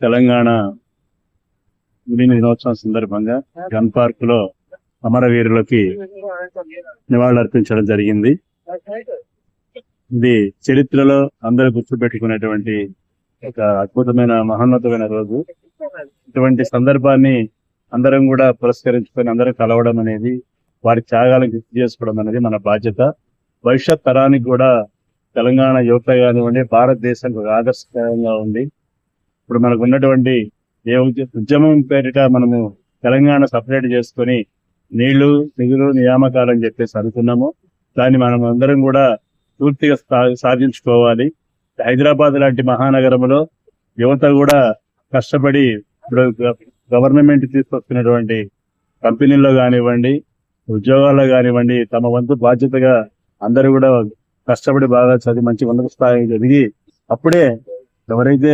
తెలంగాణ విలీన దినోత్సవం సందర్భంగా గన్ పార్క్లో అమరవీరులకి నివాళులర్పించడం జరిగింది. ఇది చరిత్రలో అందరూ గుర్తుపెట్టుకునేటువంటి ఒక అద్భుతమైన మహోన్నతమైన రోజు. ఇటువంటి సందర్భాన్ని అందరం కూడా పురస్కరించుకొని అందరం కలవడం అనేది వారి త్యాగాలను గుర్తు చేసుకోవడం అనేది మన బాధ్యత. భవిష్యత్ తరానికి కూడా తెలంగాణ యువత కానివ్వండి భారతదేశం ఒక ఆదర్శకరంగా ఉంది ఇప్పుడు మనకు ఉన్నటువంటి ఏ ఉద్యమం పేరిట మనము తెలంగాణ సపరేట్ చేసుకొని నీళ్ళు నిధులు నియామకాలు అని చెప్పేసి అనుకున్నాము దాన్ని మనం అందరం కూడా పూర్తిగా సా- సాధించుకోవాలి. హైదరాబాద్ లాంటి మహానగరంలో యువత కూడా కష్టపడి ఇప్పుడు గవర్నమెంట్ తీసుకొస్తున్నటువంటి కంపెనీల్లో కానివ్వండి ఉద్యోగాల్లో కానివ్వండి తమ వంతు బాధ్యతగా అందరూ కూడా కష్టపడి బాగా చదివి మంచి ఉన్నత స్థాయికి ఎదిగి అప్పుడే ఎవరైతే